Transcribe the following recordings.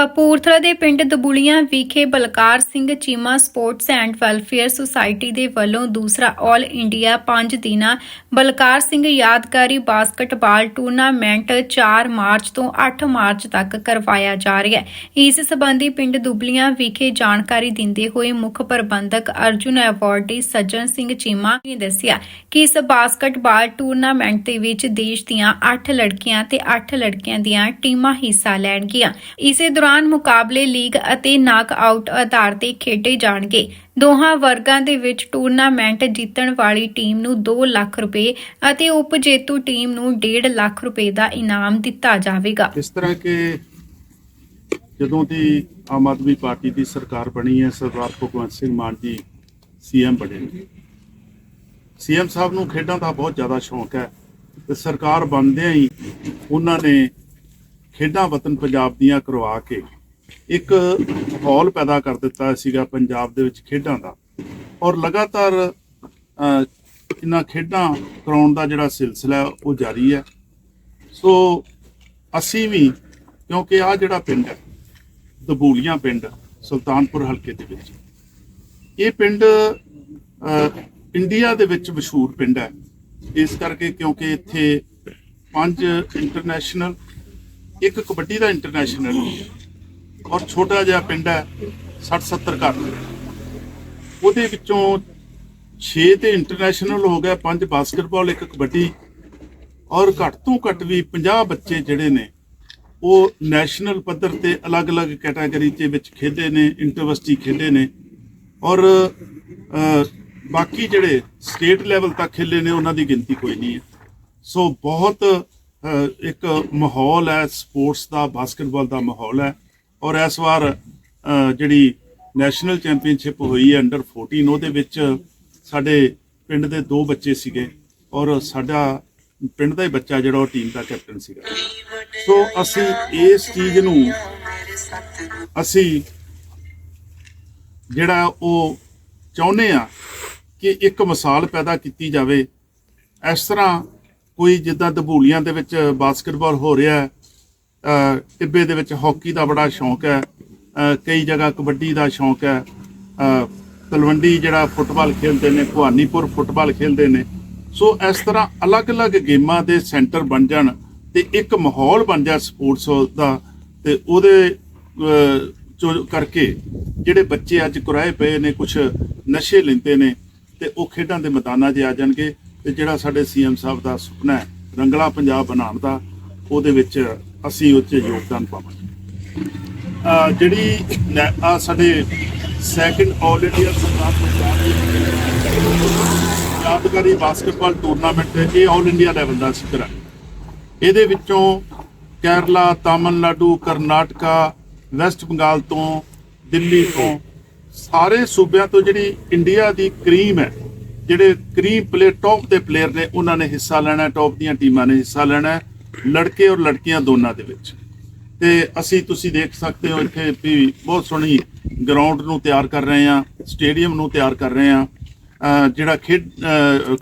ਕਪੂਰਥਲਾ ਦੇ ਪਿੰਡ ਦਬੁਲੀਆਂ ਵਿਖੇ Balkar Singh Cheema sports and welfare society ਦੇ ਵੱਲੋਂ ਦੂਸਰਾ 올 ਇੰਡੀਆ 5 ਦਿਨਾ ਬਲਕਾਰ ਸਿੰਘ ਯਾਦਗਾਰੀ ਬਾਸਕਟਬਾਲ ਟੂਰਨਾਮੈਂਟ 4 ਮਾਰਚ ਤੋਂ 8 ਮਾਰਚ ਤੱਕ ਕਰਵਾਇਆ ਜਾ ਰਿਹਾ ਹੈ। ਇਸ ਸਬੰਧੀ ਪਿੰਡ ਦੁਬਲੀਆਂ ਵਿਖੇ ਜਾਣਕਾਰੀ ਦਿੰਦੇ ਹੋਏ ਮੁੱਖ ਪ੍ਰਬੰਧਕ ਅਰਜੁਨ ਅਵਾਰਡੀ ਸੱਜਣ ਸਿੰਘ ਚੀਮਾ ਨੇ ਦੱਸਿਆ ਕਿ ਇਸ ਬਾਸਕਟਬਾਲ ਟੂਰਨਾਮੈਂਟ ਦੇ ਵਿੱਚ ਦੇਸ਼ ਦੀਆਂ 8 ਲੜਕੀਆਂ ਤੇ 8 ਲੜਕਿਆਂ ਦੀਆਂ ਟੀਮਾਂ ਹਿੱਸਾ ਲੈਣਗੀਆਂ। ਇਸੇ ਦੌਰਾਨ ਮੁਕਾਬਲੇ ਲੀਗ ਅਤੇ ਨਾਕ ਆਊਟ ਆਧਾਰ ਤੇ ਖੇਡੇ ਜਾਣਗੇ। ਦੋਹਾਂ ਵਰਗਾਂ ਦੇ ਵਿੱਚ ਟੂਰਨਾਮੈਂਟ ਜਿੱਤਣ ਵਾਲੀ ਟੀਮ ਨੂੰ 2 ਲੱਖ ਰੁਪਏ ਅਤੇ ਉਪ ਜੇਤੂ ਟੀਮ ਨੂੰ 1.5 ਲੱਖ ਰੁਪਏ ਦਾ ਇਨਾਮ ਦਿੱਤਾ ਜਾਵੇਗਾ। ਇਸ ਤਰ੍ਹਾਂ ਕਿ ਜਦੋਂ ਦੀ ਆਮ ਆਦਮੀ ਪਾਰਟੀ ਦੀ ਸਰਕਾਰ ਬਣੀ ਹੈ, ਸਰਦਾਰ ਭਗਵੰਤ ਸਿੰਘ ਮਾਨ ਜੀ ਸੀਐਮ ਬਣੇ ਨੇ। ਸੀਐਮ ਸਾਹਿਬ ਨੂੰ ਖੇਡਾਂ ਦਾ ਬਹੁਤ ਜ਼ਿਆਦਾ ਸ਼ੌਂਕ ਹੈ ਤੇ ਸਰਕਾਰ ਬਣਦਿਆਂ ਹੀ ਉਹਨਾਂ ਨੇ ਖੇਡਾਂ ਵਤਨ ਪੰਜਾਬ ਦੀਆਂ ਕਰਵਾ ਕੇ ਇੱਕ ਮਾਹੌਲ ਪੈਦਾ ਕਰ ਦਿੱਤਾ ਸੀਗਾ ਪੰਜਾਬ ਦੇ ਵਿੱਚ ਖੇਡਾਂ ਦਾ। ਔਰ ਲਗਾਤਾਰ ਇਹਨਾਂ ਖੇਡਾਂ ਕਰਾਉਣ ਦਾ ਜਿਹੜਾ ਸਿਲਸਿਲਾ ਉਹ ਜਾਰੀ ਹੈ। ਸੋ ਅਸੀਂ ਵੀ, ਕਿਉਂਕਿ ਆ ਜਿਹੜਾ ਪਿੰਡ ਹੈ, ਦਬੂਲੀਆਂ ਪਿੰਡ, ਸੁਲਤਾਨਪੁਰ ਹਲਕੇ ਦੇ ਵਿੱਚ, ਇਹ ਪਿੰਡ ਇੰਡੀਆ ਦੇ ਵਿੱਚ ਮਸ਼ਹੂਰ ਪਿੰਡ ਹੈ। ਇਸ ਕਰਕੇ ਕਿਉਂਕਿ ਇੱਥੇ ਪੰਜ ਇੰਟਰਨੈਸ਼ਨਲ ਇੱਕ ਕਬੱਡੀ ਦਾ ਇੰਟਰਨੈਸ਼ਨਲ ਔਰ ਛੋਟਾ ਜਿਹਾ ਪਿੰਡ ਹੈ 60 70 ਘਰ। ਉਹਦੇ ਵਿੱਚੋਂ 6 ਤੇ ਇੰਟਰਨੈਸ਼ਨਲ ਹੋ ਗਿਆ, ਪੰਜ ਬਾਸਕਟਬਾਲ ਇੱਕ ਕਬੱਡੀ ਔਰ ਘੱਟ ਤੋਂ ਘੱਟ ਵੀ 50 ਬੱਚੇ ਜਿਹੜੇ ਨੇ, ਉਹ ਨੈਸ਼ਨਲ ਪੱਧਰ ਤੇ ਅਲੱਗ-ਅਲੱਗ ਕੈਟਾਗਰੀ ਦੇ ਵਿੱਚ ਖੇਡੇ ਨੇ ਇੰਟਰਵਰਸਿਟੀ ਖੇਡੇ ਨੇ ਔਰ ਬਾਕੀ ਜਿਹੜੇ ਸਟੇਟ ਲੈਵਲ ਤੱਕ ਖੇਲੇ ਨੇ, ਉਹਨਾਂ ਦੀ ਗਿਣਤੀ ਕੋਈ ਨਹੀਂ ਹੈ। ਸੋ ਬਹੁਤ ਇੱਕ ਮਾਹੌਲ ਹੈ, ਸਪੋਰਟਸ ਦਾ, ਬਾਸਕਟਬਾਲ ਦਾ ਮਾਹੌਲ ਹੈ। ਔਰ ਇਸ ਵਾਰ ਜਿਹੜੀ ਨੈਸ਼ਨਲ ਚੈਂਪੀਅਨਸ਼ਿਪ ਹੋਈ ਹੈ ਅੰਡਰ 14 ਉਹਦੇ ਵਿੱਚ ਸਾਡੇ ਪਿੰਡ ਦੇ ਦੋ ਬੱਚੇ ਸੀਗੇ। ਔਰ ਸਾਡਾ ਪਿੰਡ ਦਾ ਹੀ ਬੱਚਾ ਜਿਹੜਾ, ਉਹ ਟੀਮ ਦਾ ਕੈਪਟਨ ਸੀਗਾ। ਸੋ ਅਸੀਂ ਇਸ ਚੀਜ਼ ਨੂੰ ਅਸੀਂ ਜਿਹੜਾ ਉਹ ਚਾਹੁੰਦੇ ਆ ਕਿ ਇੱਕ ਮਿਸਾਲ ਪੈਦਾ ਕੀਤੀ ਜਾਵੇ। ਇਸ ਤਰ੍ਹਾਂ ਕੋਈ ਜਿੱਦਾਂ ਦਬੂਲੀਆਂ ਦੇ ਵਿੱਚ ਬਾਸਕਟਬਾਲ ਹੋ ਰਿਹਾ ਹੈ ਟਿੱਬੇ ਦੇ ਵਿੱਚ ਹਾਕੀ ਦਾ ਬੜਾ ਸ਼ੌਂਕ ਹੈ ਕਈ ਜਗ੍ਹਾ ਕਬੱਡੀ ਦਾ ਸ਼ੌਂਕ ਹੈ ਤਲਵੰਡੀ ਜਿਹੜਾ ਫੁੱਟਬਾਲ ਖੇਡਦੇ ਨੇ, ਭਵਾਨੀਪੁਰ ਫੁੱਟਬਾਲ ਖੇਡਦੇ ਨੇ। ਸੋ ਇਸ ਤਰ੍ਹਾਂ ਅਲੱਗ-ਅਲੱਗ ਗੇਮਾਂ ਦੇ ਸੈਂਟਰ ਬਣ ਜਾਣ ਤੇ ਇੱਕ ਮਾਹੌਲ ਬਣ ਜਾ ਸਪੋਰਟਸ ਦਾ ਤੇ ਉਹਦੇ ਚੋ ਕਰਕੇ ਜਿਹੜੇ ਬੱਚੇ ਅੱਜ ਕੁਰਾਏ ਪਏ ਨੇ ਕੁਝ ਨਸ਼ੇ ਲੈਂਦੇ ਨੇ ਤੇ ਉਹ ਖੇਡਾਂ ਦੇ ਮੈਦਾਨਾਂ 'ਚ ਆ ਜਾਣਗੇ। ਤੇ ਜਿਹੜਾ ਸਾਡੇ ਸੀਐਮ ਸਾਹਿਬ ਦਾ ਸੁਪਨਾ ਹੈ, ਰੰਗਲਾ ਪੰਜਾਬ ਬਣਾਉਣ ਦਾ, ਉਹਦੇ ਵਿੱਚ ਅਸੀਂ ਉੱਚ ਯੋਗਦਾਨ ਪਾਵਾਂਗੇ। ਜਿਹੜੀ ਆ ਸਾਡੇ ਸੈਕੰਡ ਆਲ ਇੰਡੀਆ ਸਰਕਾਰ ਪੰਜਾਬ ਦੀ ਯਾਦਗਾਰੀ ਬਾਸਕਟਬਾਲ ਟੂਰਨਾਮੈਂਟ ਹੈ ਇਹ ਆਲ ਇੰਡੀਆ ਲੈਵਲ ਦਾ ਸੀ ਕਰਾਂਗੇ ਇਹਦੇ ਵਿੱਚੋਂ ਕੇਰਲਾ, ਤਾਮਿਲਨਾਡੂ, ਕਰਨਾਟਕਾ ਵੈਸਟ ਬੰਗਾਲ ਤੋਂ, ਦਿੱਲੀ ਤੋਂ, ਸਾਰੇ ਸੂਬਿਆਂ ਤੋਂ ਜਿਹੜੀ ਇੰਡੀਆ ਦੀ ਕਰੀਮ ਹੈ ਜਿਹੜੇ ਕਰੀਮ ਪਲੇਅਰ ਟੌਪ ਦੇ ਪਲੇਅਰ ਨੇ, ਉਹਨਾਂ ਨੇ ਹਿੱਸਾ ਲੈਣਾ ਟੌਪ ਦੀਆਂ ਟੀਮਾਂ ਨੇ ਹਿੱਸਾ ਲੈਣਾ ਲੜਕੇ ਔਰ ਲੜਕੀਆਂ ਦੋਨਾਂ ਦੇ ਵਿੱਚ। ਤੇ ਅਸੀਂ ਤੁਸੀਂ ਦੇਖ ਸਕਦੇ ਹੋ ਇੱਥੇ ਵੀ ਬਹੁਤ ਸੋਹਣੀ ਗਰਾਊਂਡ ਨੂੰ ਤਿਆਰ ਕਰ ਰਹੇ ਆ ਸਟੇਡੀਅਮ ਨੂੰ ਤਿਆਰ ਕਰ ਰਹੇ ਆ ਜਿਹੜਾ ਖੇਡ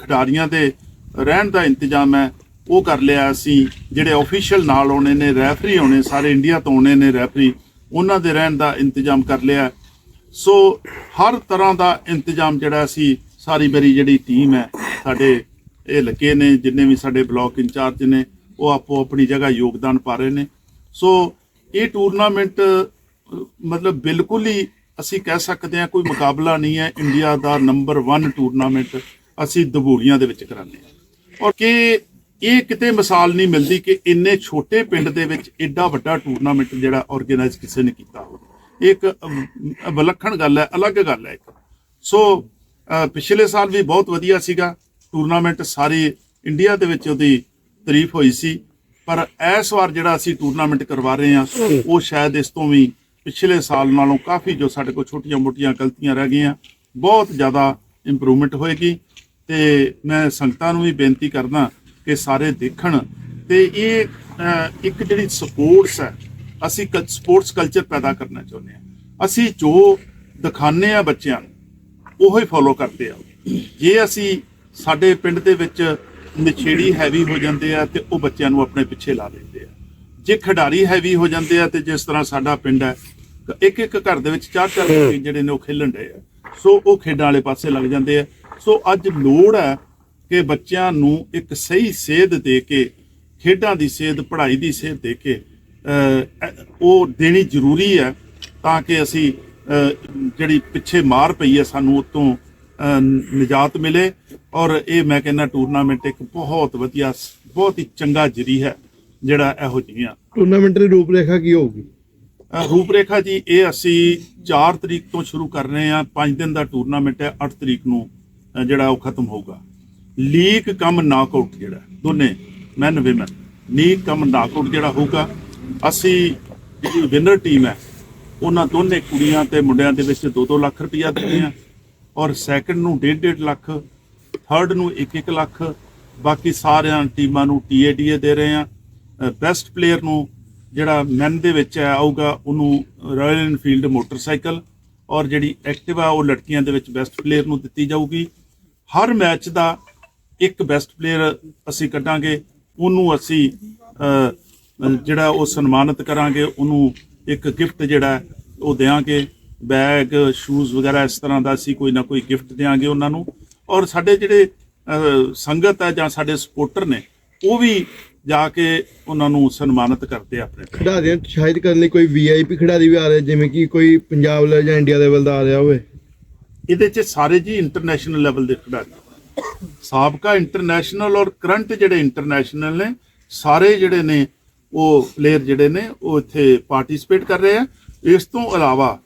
ਖਿਡਾਰੀਆਂ ਦੇ ਰਹਿਣ ਦਾ ਇੰਤਜ਼ਾਮ ਹੈ, ਉਹ ਕਰ ਲਿਆ ਅਸੀਂ। ਜਿਹੜੇ ਆਫੀਸ਼ੀਅਲ ਨਾਲ ਆਉਣੇ ਨੇ ਰੈਫਰੀ ਆਉਣੇ, ਸਾਰੇ ਇੰਡੀਆ ਤੋਂ ਆਉਣੇ ਨੇ ਰੈਫਰੀ ਉਹਨਾਂ ਦੇ ਰਹਿਣ ਦਾ ਇੰਤਜ਼ਾਮ ਕਰ ਲਿਆ ਸੋ ਹਰ ਤਰ੍ਹਾਂ ਦਾ ਇੰਤਜ਼ਾਮ ਜਿਹੜਾ ਅਸੀਂ ਸਾਰੀ ਮੇਰੀ ਜਿਹੜੀ ਟੀਮ ਹੈ, ਸਾਡੇ ਇਹ ਲੱਗੇ ਨੇ, ਜਿੰਨੇ ਵੀ ਸਾਡੇ ਬਲਾਕ ਇੰਚਾਰਜ ਨੇ, ਉਹ ਆਪੋ ਆਪਣੀ ਜਗ੍ਹਾ ਯੋਗਦਾਨ ਪਾ ਰਹੇ ਨੇ। ਸੋ ਇਹ ਟੂਰਨਾਮੈਂਟ ਮਤਲਬ ਬਿਲਕੁਲ ਹੀ ਅਸੀਂ ਕਹਿ ਸਕਦੇ ਹਾਂ ਕੋਈ ਮੁਕਾਬਲਾ ਨਹੀਂ ਹੈ ਇੰਡੀਆ ਦਾ ਨੰਬਰ 1 ਟੂਰਨਾਮੈਂਟ ਅਸੀਂ ਦਬੂਲੀਆਂ ਦੇ ਵਿੱਚ ਕਰਾਉਂਦੇ ਹਾਂ। ਔਰ ਕਿ ਇਹ ਕਿਤੇ ਮਿਸਾਲ ਨਹੀਂ ਮਿਲਦੀ ਕਿ ਇੰਨੇ ਛੋਟੇ ਪਿੰਡ ਦੇ ਵਿੱਚ ਐਡਾ ਵੱਡਾ ਟੂਰਨਾਮੈਂਟ ਜਿਹੜਾ ਆਰਗੇਨਾਈਜ਼ ਕਿਸੇ ਨੇ ਕੀਤਾ ਹੋਵੇ। ਇਹ ਇੱਕ ਵਿਲੱਖਣ ਗੱਲ ਹੈ, ਅਲੱਗ ਗੱਲ ਹੈ ਇੱਕ। ਸੋ ਪਿਛਲੇ ਸਾਲ ਵੀ ਬਹੁਤ ਵਧੀਆ ਸੀਗਾ। ਟੂਰਨਾਮੈਂਟ ਸਾਰੇ ਇੰਡੀਆ ਦੇ ਵਿੱਚ ਉਹਦੀ ਤਾਰੀਫ ਹੋਈ ਸੀ। ਪਰ ਇਸ ਵਾਰ ਜਿਹੜਾ ਅਸੀਂ ਟੂਰਨਾਮੈਂਟ ਕਰਵਾ ਰਹੇ ਹਾਂ, ਉਹ ਸ਼ਾਇਦ ਇਸ ਤੋਂ ਵੀ ਪਿਛਲੇ ਸਾਲ ਨਾਲੋਂ ਕਾਫੀ ਜੋ ਸਾਡੇ ਕੋਲ ਛੋਟੀਆਂ-ਮੋਟੀਆਂ ਗਲਤੀਆਂ ਰਹਿ ਗਈਆਂ, ਬਹੁਤ ਜ਼ਿਆਦਾ ਇੰਪਰੂਵਮੈਂਟ ਹੋਏਗੀ। ਤੇ ਮੈਂ ਸੰਗਤਾਂ ਨੂੰ ਵੀ ਬੇਨਤੀ ਕਰਦਾ ਕਿ ਸਾਰੇ ਦੇਖਣ। ਤੇ ਇਹ ਇੱਕ ਜਿਹੜੀ ਸਪੋਰਟਸ ਹੈ, ਅਸੀਂ ਸਪੋਰਟਸ ਕਲਚਰ ਪੈਦਾ ਕਰਨਾ ਚਾਹੁੰਦੇ ਹਾਂ। ਅਸੀਂ ਜੋ ਦਿਖਾਉਂਦੇ ਆ ਬੱਚਿਆਂ ਨੂੰ ਉਹੀ ਫੋਲੋ ਕਰਦੇ ਆ। ਜੇ ਅਸੀਂ ਸਾਡੇ ਪਿੰਡ ਦੇ ਵਿੱਚ ਨਛੇੜੀ ਹੈਵੀ ਹੋ ਜਾਂਦੇ ਆ ਤੇ ਉਹ ਬੱਚਿਆਂ ਨੂੰ ਆਪਣੇ ਪਿੱਛੇ ਲਾ ਲੈਂਦੇ ਆ। ਜੇ ਖਿਡਾਰੀ ਹੈਵੀ ਹੋ ਜਾਂਦੇ ਆ ਤੇ ਜਿਸ ਤਰ੍ਹਾਂ ਸਾਡਾ ਪਿੰਡ ਹੈ ਇੱਕ ਇੱਕ ਘਰ ਦੇ ਵਿੱਚ ਚਾਰ ਚਾਰ ਬੱਚੇ ਜਿਹੜੇ ਨੇ ਉਹ ਖੇਲਣ ਡਏ ਆ। ਸੋ ਉਹ ਖੇਡਾਂ ਵਾਲੇ ਪਾਸੇ ਲੱਗ ਜਾਂਦੇ ਆ। ਸੋ ਅੱਜ ਲੋੜ ਹੈ ਕਿ ਬੱਚਿਆਂ ਨੂੰ ਇੱਕ ਸਹੀ ਸੇਧ ਦੇ ਕੇ ਖੇਡਾਂ ਦੀ ਸੇਧ ਪੜ੍ਹਾਈ ਦੀ ਸੇਧ ਦੇ ਕੇ ਉਹ ਦੇਣੀ ਜ਼ਰੂਰੀ ਹੈ ਤਾਂ ਕਿ ਅਸੀਂ ਜਿਹੜੀ ਪਿੱਛੇ ਮਾਰ ਪਈ ਹੈ ਸਾਨੂੰ ਉਤੋਂ ਨਿਜਾਤ ਮਿਲੇ। ਔਰ ਇਹ ਮੈਂ ਕਹਿੰਦਾ ਟੂਰਨਾਮੈਂਟ ਇੱਕ ਬਹੁਤ ਵਧੀਆ ਬਹੁਤ ਹੀ ਚੰਗਾ ਜਰੀ ਹੈ ਜਿਹੜਾ ਇਹੋ ਜਿਹੀਆਂ। ਟੂਰਨਾਮੈਂਟ ਦੀ ਰੂਪਰੇਖਾ ਕੀ ਹੋਊਗੀ? ਰੂਪਰੇਖਾ ਜੀ ਇਹ ਅਸੀਂ 4 ਤਰੀਕ ਤੋਂ ਸ਼ੁਰੂ ਕਰ ਰਹੇ ਹਾਂ। 5 ਦਿਨ ਦਾ ਟੂਰਨਾਮੈਂਟ ਹੈ 8 ਤਰੀਕ ਨੂੰ ਜਿਹੜਾ ਉਹ ਖਤਮ ਹੋਊਗਾ। ਲੀਗ ਕਮ ਨਾਕਆਊਟ ਜਿਹੜਾ ਦੋਨੇ man women league cum knockout ਜਿਹੜਾ ਹੋਊਗਾ ਅਸੀਂ ਜਿਹੜੀ ਵਿਨਰ ਟੀਮ ਹੈ ਉਹਨਾਂ ਦੋਨੇ ਕੁੜੀਆਂ ਤੇ ਮੁੰਡਿਆਂ ਦੇ ਵਿੱਚ 2-2 ਲੱਖ ਰੁਪਇਆ ਦਿੰਦੇ ਆ। ਔਰ ਸੈਕੰਡ ਨੂੰ 1.5 ਲੱਖ ਥਰਡ ਨੂੰ 1-1 ਲੱਖ, ਬਾਕੀ ਸਾਰਿਆਂ ਟੀਮਾਂ ਨੂੰ ਟੀਏਡੀਏ ਦੇ ਰਹੇ ਆ। ਬੈਸਟ ਪਲੇਅਰ ਨੂੰ ਜਿਹੜਾ ਮੈਨ ਦੇ ਵਿੱਚ ਆਊਗਾ ਉਹਨੂੰ ਰਾਇਲ ਇਨਫੀਲਡ ਮੋਟਰਸਾਈਕਲ ਔਰ ਜਿਹੜੀ ਐਕਟਿਵਾ ਉਹ ਲੜਕੀਆਂ ਦੇ ਵਿੱਚ ਬੈਸਟ ਪਲੇਅਰ ਨੂੰ ਦਿੱਤੀ ਜਾਊਗੀ। ਹਰ ਮੈਚ ਦਾ ਇੱਕ ਬੈਸਟ ਪਲੇਅਰ ਅਸੀਂ ਕੱਢਾਂਗੇ, ਉਹਨੂੰ ਅਸੀਂ ਜਿਹੜਾ ਉਹ ਸਨਮਾਨਿਤ ਕਰਾਂਗੇ, ਉਹਨੂੰ ਇੱਕ ਗਿਫਟ ਜਿਹੜਾ ਉਹ ਦੇਵਾਂਗੇ ਬੈਗ ਸ਼ੂਜ਼ ਵਗੈਰਾ ਇਸ ਤਰ੍ਹਾਂ ਦਾ ਅਸੀਂ ਕੋਈ ਨਾ ਕੋਈ ਗਿਫਟ ਦੇਵਾਂਗੇ ਉਹਨਾਂ ਨੂੰ। ਔਰ ਸਾਡੇ ਜਿਹੜੇ ਸੰਗਤ ਹੈ ਜਾਂ ਸਾਡੇ ਸਪੋਰਟਰ ਨੇ ਉਹ ਵੀ ਜਾ ਕੇ ਉਹਨਾਂ ਨੂੰ ਸਨਮਾਨਿਤ ਕਰਦੇ ਆ ਆਪਣੇ ਖਿਡਾਰੀਆਂ ਨੂੰ ਉਤਸ਼ਾਹਿਤ ਕਰਨ ਲਈ ਕੋਈ ਵੀਆਈਪੀ ਖਿਡਾਰੀ ਵੀ ਆ ਰਹੇ ਜਿਵੇਂ ਕਿ ਕੋਈ ਪੰਜਾਬ ਲੈਵਲ ਜਾਂ ਇੰਡੀਆ ਲੈਵਲ ਦਾ ਆ ਰਿਹਾ ਹੋਵੇ। ਇਹਦੇ 'ਚ ਸਾਰੇ ਜੀ ਇੰਟਰਨੈਸ਼ਨਲ ਲੈਵਲ ਦੇ ਖਿਡਾਰੀ। ਸਾਬਕਾ ਇੰਟਰਨੈਸ਼ਨਲ ਔਰ ਕਰੰਟ ਜਿਹੜੇ ਇੰਟਰਨੈਸ਼ਨਲ ਨੇ ਸਾਰੇ ਜਿਹੜੇ ਨੇ ਉਹ ਪਲੇਅਰ ਜਿਹੜੇ ਨੇ, ਉਹ ਇੱਥੇ ਪਾਰਟਿਸਿਪੇਟ ਕਰ ਰਹੇ ਆ। ਇਸ ਤੋਂ ਇਲਾਵਾ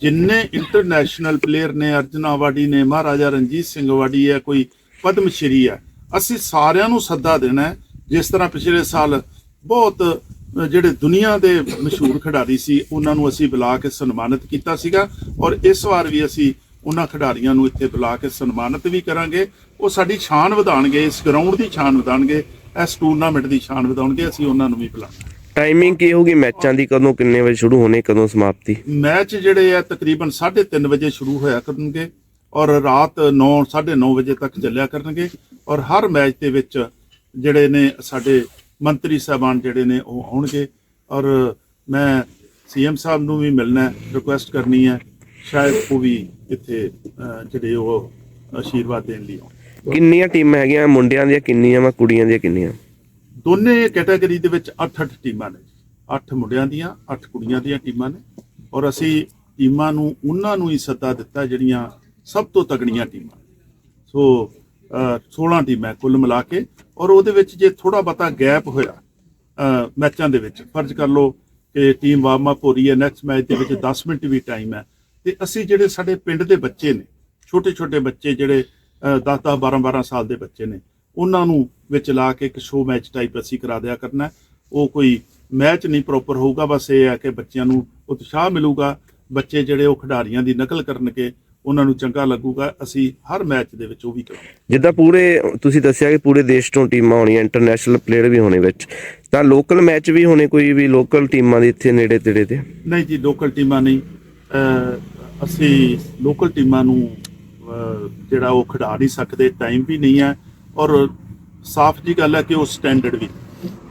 ਜਿੰਨੇ ਇੰਟਰਨੈਸ਼ਨਲ ਪਲੇਅਰ ਨੇ, ਅਰਜਨ ਅਵਾਰਡੀ ਨੇ, ਮਹਾਰਾਜਾ ਰਣਜੀਤ ਸਿੰਘ ਅਵਾਰਡੀ ਹੈ, ਕੋਈ ਪਦਮ ਸ਼੍ਰੀ ਹੈ, ਅਸੀਂ ਸਾਰਿਆਂ ਨੂੰ ਸੱਦਾ ਦੇਣਾ ਜਿਸ ਤਰ੍ਹਾਂ ਪਿਛਲੇ ਸਾਲ ਬਹੁਤ ਜਿਹੜੇ ਦੁਨੀਆ ਦੇ ਮਸ਼ਹੂਰ ਖਿਡਾਰੀ ਸੀ, ਉਹਨਾਂ ਨੂੰ ਅਸੀਂ ਬੁਲਾ ਕੇ ਸਨਮਾਨਿਤ ਕੀਤਾ ਸੀਗਾ ਔਰ ਇਸ ਵਾਰ ਵੀ ਅਸੀਂ ਉਹਨਾਂ ਖਿਡਾਰੀਆਂ ਨੂੰ ਇੱਥੇ ਬੁਲਾ ਕੇ ਸਨਮਾਨਿਤ ਵੀ ਕਰਾਂਗੇ। ਉਹ ਸਾਡੀ ਸ਼ਾਨ ਵਧਾਣਗੇ ਇਸ ਗਰਾਊਂਡ ਦੀ ਸ਼ਾਨ ਵਧਾਣਗੇ ਇਸ ਟੂਰਨਾਮੈਂਟ ਦੀ ਸ਼ਾਨ ਵਧਾਉਣਗੇ ਅਸੀਂ ਉਹਨਾਂ ਨੂੰ ਵੀ ਬੁਲਾਵਾਂਗੇ। ਟਾਈਮਿੰਗ ਕੀ ਹੋਗੀ ਮੈਚਾਂ ਦੀ ਕਦੋਂ ਕਿੰਨੇ ਵਜੇ ਸ਼ੁਰੂ ਹੋਣੇ ਕਦੋਂ ਸਮਾਪਤੀ? ਮੈਚ ਜਿਹੜੇ ਆ ਤਕਰੀਬਨ 3:30 ਵਜੇ ਸ਼ੁਰੂ ਹੋਇਆ ਕਰਨਗੇ ਔਰ ਰਾਤ 9 9:30 ਵਜੇ ਤੱਕ ਚੱਲਿਆ ਕਰਨਗੇ ਔਰ ਹਰ ਮੈਚ ਦੇ ਵਿੱਚ ਜਿਹੜੇ ਨੇ ਸਾਡੇ ਮੰਤਰੀ ਸਾਹਿਬਾਨ ਜਿਹੜੇ ਨੇ ਉਹ ਆਉਣਗੇ ਔਰ ਮੈਂ ਸੀਐਮ ਸਾਹਿਬ ਨੂੰ ਵੀ ਮਿਲਣਾ ਰਿਕੁਐਸਟ ਕਰਨੀ ਹੈ। ਸ਼ਾਇਦ ਉਹ ਵੀ ਇੱਥੇ ਜਿਹੜੇ ਉਹ ਆਸ਼ੀਰਵਾਦ ਦੇਣ ਲਈ ਆਉਣ ਕਿੰਨੀਆਂ ਟੀਮਾਂ ਹੈਗੀਆਂ? ਮੁੰਡਿਆਂ ਦੀਆਂ ਕਿੰਨੀਆਂ ਵਾ? ਕੁੜੀਆਂ ਦੀਆਂ ਕਿੰਨੀਆਂ? ਦੋਨੇ ਕੈਟਾਗਰੀ ਦੇ ਵਿੱਚ 8-8 ਟੀਮਾਂ ਨੇ 8 ਮੁੰਡਿਆਂ ਦੀਆਂ 8 ਕੁੜੀਆਂ ਦੀਆਂ ਟੀਮਾਂ ਨੇ। ਔਰ ਅਸੀਂ ਟੀਮਾਂ ਨੂੰ ਉਹਨਾਂ ਨੂੰ ਹੀ ਸੱਦਾ ਦਿੱਤਾ ਜਿਹੜੀਆਂ ਸਭ ਤੋਂ ਤਗੜੀਆਂ ਟੀਮਾਂ। ਸੋ ਅਹ, 16 ਟੀਮਾਂ ਕੁੱਲ ਮਿਲਾ ਕੇ। ਔਰ ਉਹਦੇ ਵਿੱਚ ਜੇ ਥੋੜਾ ਬਤਾ ਗੈਪ ਹੋਇਆ ਮੈਚਾਂ ਦੇ ਵਿੱਚ ਫਰਜ਼ ਕਰ ਲਓ ਕਿ ਟੀਮ ਵਾਰਮ ਅਪ ਹੋ ਰਹੀ ਹੈ। ਨੈਕਸਟ ਮੈਚ ਦੇ ਵਿੱਚ 10 ਮਿੰਟ ਵੀ ਟਾਈਮ ਹੈ। ਤੇ ਅਸੀਂ ਜਿਹੜੇ ਸਾਡੇ ਪਿੰਡ ਦੇ ਬੱਚੇ ਨੇ ਛੋਟੇ ਛੋਟੇ ਬੱਚੇ ਜਿਹੜੇ 10 10 12 12 ਸਾਲ ਦੇ ਬੱਚੇ ਨੇ ਉਹਨਾਂ ਨੂੰ ਵਿੱਚ ਲਾ ਕੇ ਇੱਕ ਸ਼ੋਅ ਮੈਚ ਟਾਈਪ ਅਸੀਂ ਕਰਾ ਦਿਆ ਕਰਨਾ। ਉਹ ਕੋਈ ਮੈਚ ਨਹੀਂ ਪ੍ਰੋਪਰ ਹੋਊਗਾ ਬਸ ਇਹ ਹੈ ਕਿ ਬੱਚਿਆਂ ਨੂੰ ਉਤਸ਼ਾਹ ਮਿਲੂਗਾ। ਬੱਚੇ ਜਿਹੜੇ ਉਹ ਖਿਡਾਰੀਆਂ ਦੀ ਨਕਲ ਕਰਨਗੇ ਉਹਨਾਂ ਨੂੰ ਚੰਗਾ ਲੱਗੂਗਾ। ਅਸੀਂ ਹਰ ਮੈਚ ਦੇ ਵਿੱਚ ਉਹ ਵੀ ਕਰਾਂਗੇ। ਜਿੱਦਾਂ ਪੂਰੇ ਤੁਸੀਂ ਦੱਸਿਆ ਕਿ ਪੂਰੇ ਦੇਸ਼ ਤੋਂ ਟੀਮਾਂ ਹੋਣੀਆਂ ਇੰਟਰਨੈਸ਼ਨਲ ਪਲੇਅਰ ਵੀ ਹੋਣੇ ਵਿੱਚ ਤਾਂ ਲੋਕਲ ਮੈਚ ਵੀ ਹੋਣੇ ਕੋਈ ਵੀ ਲੋਕਲ ਟੀਮਾਂ ਦੇ ਇੱਥੇ ਨੇੜੇ ਤੇੜੇ ਤੇ? ਨਹੀਂ ਜੀ ਲੋਕਲ ਟੀਮਾਂ ਨਹੀਂ। ਅਸੀਂ ਲੋਕਲ ਟੀਮਾਂ ਨੂੰ ਜਿਹੜਾ ਉਹ ਖਿਡਾ ਨਹੀਂ ਸਕਦੇ ਟਾਈਮ ਵੀ ਨਹੀਂ ਹੈ ਔਰ ਸਾਫ਼ ਜੀ ਗੱਲ ਹੈ ਕਿ ਉਹ ਸਟੈਂਡਰਡ ਵੀ।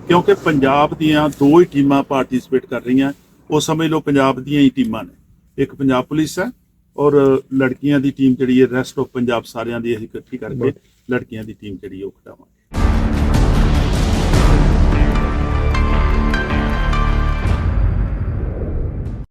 ਕਿਉਂਕਿ ਪੰਜਾਬ ਦੀਆਂ ਦੋ ਹੀ ਟੀਮਾਂ ਪਾਰਟਿਸਿਪੇਟ ਕਰ ਰਹੀਆਂ ਉਹ ਸਮਝ ਲਓ ਪੰਜਾਬ ਦੀਆਂ ਹੀ ਟੀਮਾਂ ਨੇ। ਇੱਕ ਪੰਜਾਬ ਪੁਲਿਸ ਹੈ ਔਰ ਲੜਕੀਆਂ ਦੀ ਟੀਮ ਜਿਹੜੀ ਹੈ ਰੈਸਟ ਆਫ ਪੰਜਾਬ ਸਾਰਿਆਂ ਦੀ ਅਸੀਂ ਇਕੱਠੀ ਕਰਕੇ ਲੜਕੀਆਂ ਦੀ ਟੀਮ ਜਿਹੜੀ ਉਹ ਖਿਡਾਵਾਂਗੇ